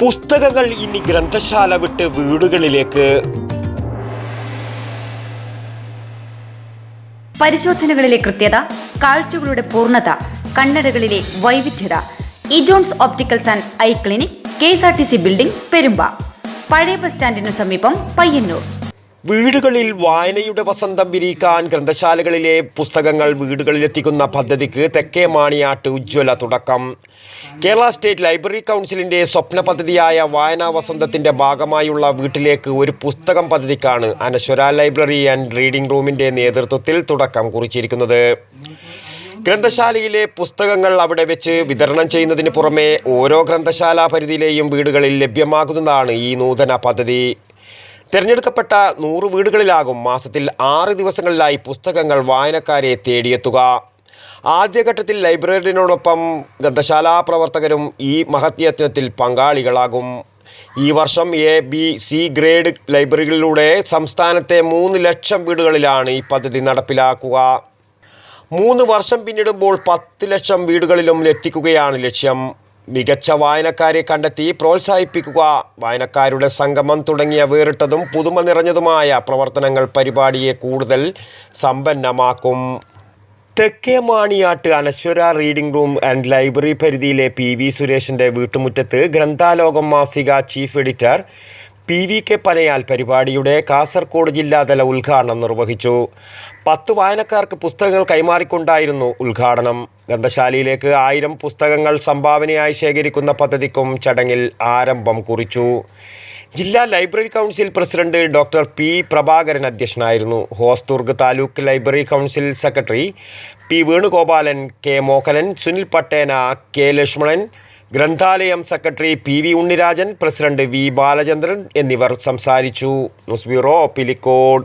പുസ്തകങ്ങൾ ഇനി ഗ്രന്ഥശാല വിട്ട് വീടുകളിലേക്ക്. പരിശോധനകളിലെ കൃത്യത കാഴ്ചകളുടെ പൂർണത കണ്ണടകളിലെ വൈവിധ്യത. E Johns opticals and eye clinic K S R T C building Perumba. പഴയ ബസ് സ്റ്റാൻഡിനു സമീപം പയ്യന്നൂർ. വീടുകളിൽ വായനയുടെ വസന്തം വിരിയിക്കാൻ ഗ്രന്ഥശാലകളിലെ പുസ്തകങ്ങൾ വീടുകളിലെത്തിക്കുന്ന പദ്ധതിക്ക് തെക്കേ മാണിയാട്ട് ഉജ്ജ്വല തുടക്കം. കേരള സ്റ്റേറ്റ് ലൈബ്രറി കൗൺസിലിന്റെ സ്വപ്ന പദ്ധതിയായ വായനാ വസന്തത്തിന്റെ ഭാഗമായുള്ള വീട്ടിലേക്ക് ഒരു പുസ്തകം പദ്ധതിക്കാണ് അനശ്വര ലൈബ്രറി ആൻഡ് റീഡിംഗ് റൂമിന്റെ നേതൃത്വത്തിൽ തുടക്കം കുറിച്ചിരിക്കുന്നത്. ഗ്രന്ഥശാലയിലെ പുസ്തകങ്ങൾ അവിടെ വെച്ച് വിതരണം ചെയ്യുന്നതിന് പുറമെ ഓരോ ഗ്രന്ഥശാല പരിധിയിലെയും വീടുകളിൽ ലഭ്യമാകുന്നതാണ് ഈ നൂതന പദ്ധതി. തിരഞ്ഞെടുക്കപ്പെട്ട നൂറ് വീടുകളിലാകും മാസത്തിൽ ആറ് ദിവസങ്ങളിലായി പുസ്തകങ്ങൾ വായനക്കാരെ തേടിയെത്തുക. ആദ്യഘട്ടത്തിൽ ലൈബ്രറിയോടൊപ്പം ഗ്രന്ഥശാലാ പ്രവർത്തകരും ഈ മഹത്യത്നത്തിൽ പങ്കാളികളാകും. ഈ വർഷം എ ബി സി ഗ്രേഡ് ലൈബ്രറികളിലൂടെ സംസ്ഥാനത്തെ മൂന്ന് ലക്ഷം വീടുകളിലാണ് ഈ പദ്ധതി നടപ്പിലാക്കുക. മൂന്ന് വർഷം പിന്നിടുമ്പോൾ പത്ത് ലക്ഷം വീടുകളിലും എത്തിക്കുകയാണ് ലക്ഷ്യം. മികച്ച വായനക്കാരെ കണ്ടെത്തി പ്രോത്സാഹിപ്പിക്കുക. വായനക്കാരുടെ സംഗമം തുടങ്ങിയ വേറിട്ടതും പുതുമ നിറഞ്ഞതുമായ പ്രവർത്തനങ്ങൾ പരിപാടിയെ കൂടുതൽ സമ്പന്നമാക്കും. തെക്കേ Maniyat Anaswara reading room and library പരിധിയിലെ പി വി സുരേഷിന്റെ വീട്ടുമുറ്റത്ത് ഗ്രന്ഥാലോകം മാസിക chief editor P V K Panayal പരിപാടിയുടെ കാസർഗോഡ് ജില്ലാതല ഉദ്ഘാടനം നിർവഹിച്ചു. പത്ത് വായനക്കാർക്ക് പുസ്തകങ്ങൾ കൈമാറിക്കൊണ്ടായിരുന്നു ഉദ്ഘാടനം. ഗ്രന്ഥശാലയിലേക്ക് ആയിരം പുസ്തകങ്ങൾ സംഭാവനയായി ശേഖരിക്കുന്ന പദ്ധതിക്കും ചടങ്ങിൽ ആരംഭം കുറിച്ചു. ജില്ലാ library council president doctor P. Prabhakaran അധ്യക്ഷനായിരുന്നു. Hosdurg taluk library council secretary P. Venugopalan K. Mohanan Sunil Pattena K. Lakshmanan ഗ്രന്ഥാലയം secretary P V Unnirajan president V Balachandran എന്നിവർ സംസാരിച്ചു. News bureau Pilicode.